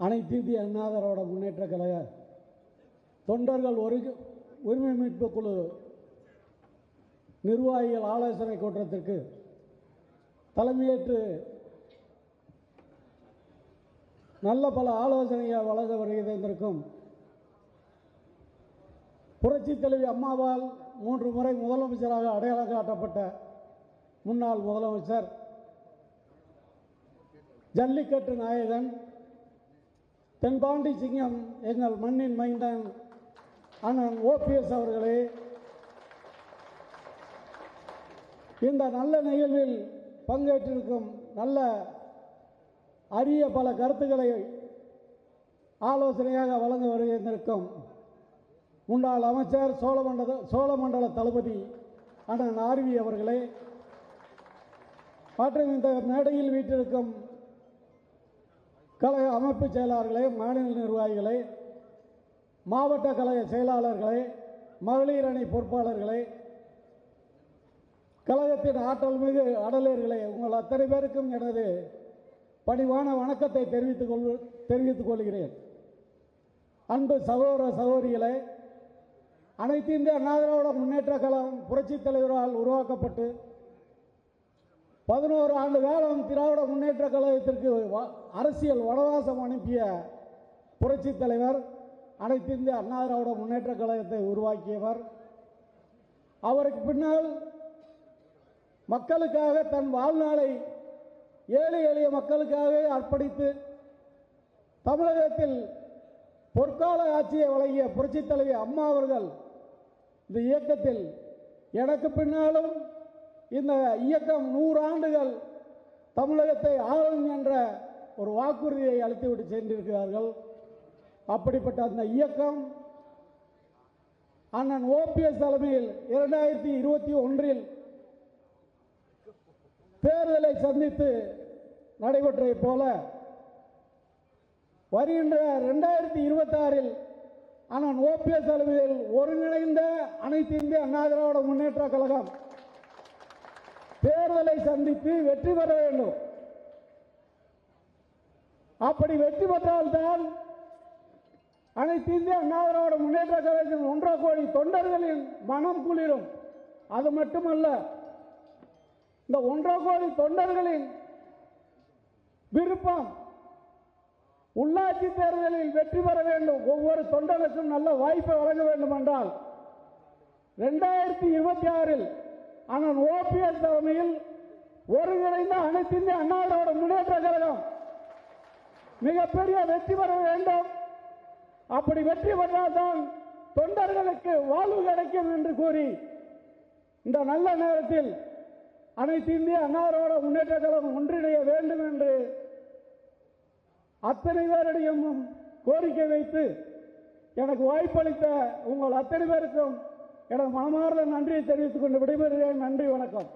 அனைத்து இந்திய அண்ணாதரோட முன்னேற்ற கழக தொண்டர்கள் ஒரு உரிமை மீட்பு குழு நிர்வாகிகள் ஆலோசனை கூட்டத்திற்கு தலைமையேற்று நல்ல பல ஆலோசனைகள் வழங்க வருகிறதற்கும் புரட்சி தலைவி அம்மாவால் மூன்று முறை முதலமைச்சராக அடையாளம் காட்டப்பட்ட முன்னாள் முதலமைச்சர் ஜல்லிக்கட்டு நாயகன் தென்பாண்டி சிங்கம் எங்கள் மண்ணின் மைந்தன் அண்ணன் ஓபிஎஸ் அவர்களே. இந்த நல்ல நிகழ்வில் பங்கேற்றிருக்கும் நல்ல அரிய பல கருத்துக்களை ஆலோசனையாக வழங்க வருகின்றிருக்கும் முன்னாள் அமைச்சர் சோழமண்டல சோழமண்டல தளபதி அண்ணன் ஆர்வி அவர்களே. மற்றும் இந்த மேடையில் வீட்டிருக்கும் கழக அமைப்பு செயலாளர்களே மாநில நிர்வாகிகளை மாவட்ட கழக செயலாளர்களை மகளிர் அணி பொறுப்பாளர்களை கழகத்தின் ஆற்றல் மிகு அடலர்களை உங்கள் அத்தனை பேருக்கும் எனது பணிவான வணக்கத்தை தெரிவித்துக் கொள் தெரிவித்துக் கொள்கிறேன். அன்பு சகோதர சகோதரிகளை அனைத்து இந்திய அண்ணா திராவிட முன்னேற்ற கழகம் புரட்சித் தலைவரால் உருவாக்கப்பட்டு பதினோரு ஆண்டு காலம் திராவிட முன்னேற்ற கழகத்திற்கு வ- அரசியல் வனவாசம் அனுப்பிய புரட்சித் தலைவர் அனைத்து இந்திய அண்ணா திராவிட முன்னேற்ற கழகத்தை உருவாக்கியவர். அவருக்கு பின்னால் மக்களுக்காக தன் வாழ்நாளை ஏழை எளிய மக்களுக்காக அர்ப்பணித்து தமிழகத்தில் பொற்கால ஆட்சியை வழங்கிய புரட்சித் தலைவி அம்மா அவர்கள் இந்த இயக்கத்தில் எனக்கு பின்னாலும் இந்த இயக்கம் நூறு ஆண்டுகள் தமிழகத்தை ஆளும் என்ற ஒரு வாக்குறுதியை அளித்துவிட்டு சென்றிருக்கிறார்கள். அப்படிப்பட்ட அந்த இயக்கம் அண்ணன் ஓபிஎஸ் தலைமையில் இரண்டாயிரத்தி இருபத்தி ஒன்றில் தேர்தலை சந்தித்து நடைபெற்றதைப் போல வருகின்ற ரெண்டாயிரத்தி இருபத்தாறில் அண்ணன் ஓபிஎஸ் தலைமையில் ஒருங்கிணைந்த அனைத்து இந்திய அண்ணா திராவிட முன்னேற்ற கழகம் தேர்தலை சந்தித்து வெற்றி பெற வேண்டும். அப்படி வெற்றி பெற்றால்தான் அனைத்து இந்திய அண்ணா முன்னேற்ற கழகத்தின் ஒன்றரை கோடி தொண்டர்களின் மனம் குளிரும். அது மட்டுமல்ல இந்த ஒன்றரை கோடி தொண்டர்களின் விருப்பம் உள்ளாட்சி தேர்தலில் வெற்றி பெற வேண்டும். ஒவ்வொரு தொண்டனுக்கும் நல்ல வாய்ப்பை வழங்க வேண்டும் என்றால் இரண்டாயிரத்தி இருபத்தி ஆறில் அண்ணன் ஓபிஎஸ் தலைமையில் ஒருங்கிணைந்த அனைத்து இந்திய அண்ணா திராவிட முன்னேற்ற கழகம் மிகப்பெரிய வெற்றி பெற வேண்டும். அப்படி வெற்றி பெற்றால்தான் தொண்டர்களுக்கு வாழ்வு கிடைக்கும் என்று கூறி இந்த நல்ல நேரத்தில் அனைத்து இந்திய அன்னாரோட முன்னேற்ற கழகம் ஒன்றிணைய வேண்டும் என்று அத்தனை பேரிடையும் கோரிக்கை வைத்து எனக்கு வாய்ப்பளித்த உங்கள் அத்தனை பேருக்கும் எனது மனமார்ந்த நன்றியை தெரிவித்துக் கொண்டு விடைபெறுகிறேன். நன்றி வணக்கம்.